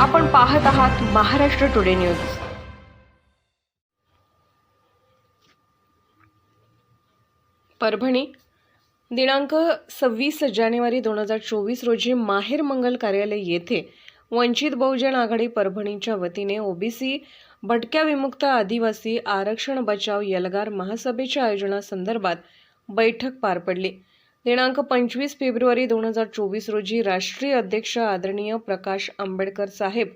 आपण पाहत आहात महाराष्ट्र टुडे न्यूज. परभणी दिनांक सव्वीस जानेवारी दोन हजार चोवीस रोजी माहेर मंगल कार्यालय येथे वंचित बहुजन आघाडी परभणीच्या वतीने ओबीसी भटक्या विमुक्त आदिवासी आरक्षण बचाव यलगार महासभेच्या आयोजनासंदर्भात बैठक पार पडली. दिनांक पंचवीस फेब्रुवारी दोन हजार चोवीस रोजी राष्ट्रीय अध्यक्ष आदरणीय प्रकाश आंबेडकर साहेब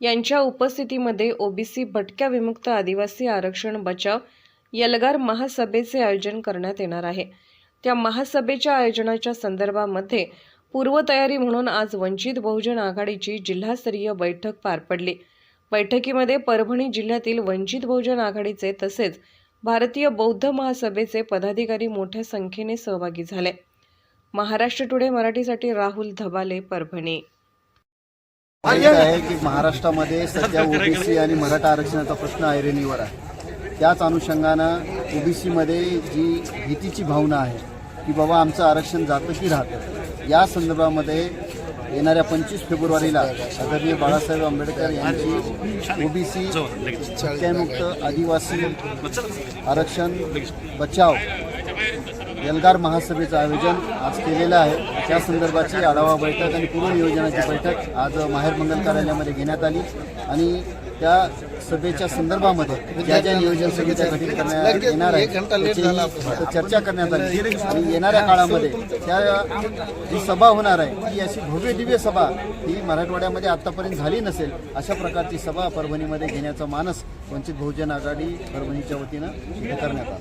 यांच्या उपस्थितीमध्ये ओबीसी भटक्या विमुक्त आदिवासी आरक्षण बचाव यलगार महासभेचे आयोजन करण्यात येणार आहे. त्या महासभेच्या आयोजनाच्या संदर्भामध्ये पूर्वतयारी म्हणून आज वंचित बहुजन आघाडीची जिल्हास्तरीय बैठक पार पडली. बैठकीमध्ये परभणी जिल्ह्यातील वंचित बहुजन आघाडीचे तसेच भारतीय बौद्ध महासभेचे पदाधिकारी मोठ्या संख्येने सहभागी झाले. महाराष्ट्र टुडे मराठीसाठी राहुल धबाले परभणी. आहे की महाराष्ट्रामध्ये सध्या ओबीसी आणि मराठा आरक्षणाचा प्रश्न ऐरणीवर आहे. त्याच अनुषंगानं ओबीसीमध्ये जी भीतीची भावना आहे की बाबा आमचं आरक्षण जातं की राहतं. या संदर्भामध्ये येणाऱ्या पंचवीस फेब्रुवारीला आदरणीय बाळासाहेब आंबेडकर यांची ओबीसी मुक्त आदिवासी आरक्षण बचाव एल्गार महासभेचं आयोजन आज केलेलं आहे. त्या संदर्भाची आढावा बैठक आणि पूर्वनियोजनाची बैठक आज माहेर मंगल कार्यालयामध्ये घेण्यात आली. आणि त्या सभेच्या संदर्भामध्ये ज्या ज्या नियोजन समित्या गठीत करण्यात येणार आहे चर्चा करण्यात आली. आणि येणाऱ्या काळामध्ये त्या जी सभा होणार आहे ती अशी भव्य दिव्य सभा ही मराठवाड्यामध्ये आतापर्यंत झाली नसेल अशा प्रकारची सभा परभणीमध्ये घेण्याचा मानस वंचित बहुजन आघाडी परभणीच्या वतीनं करण्यात आला.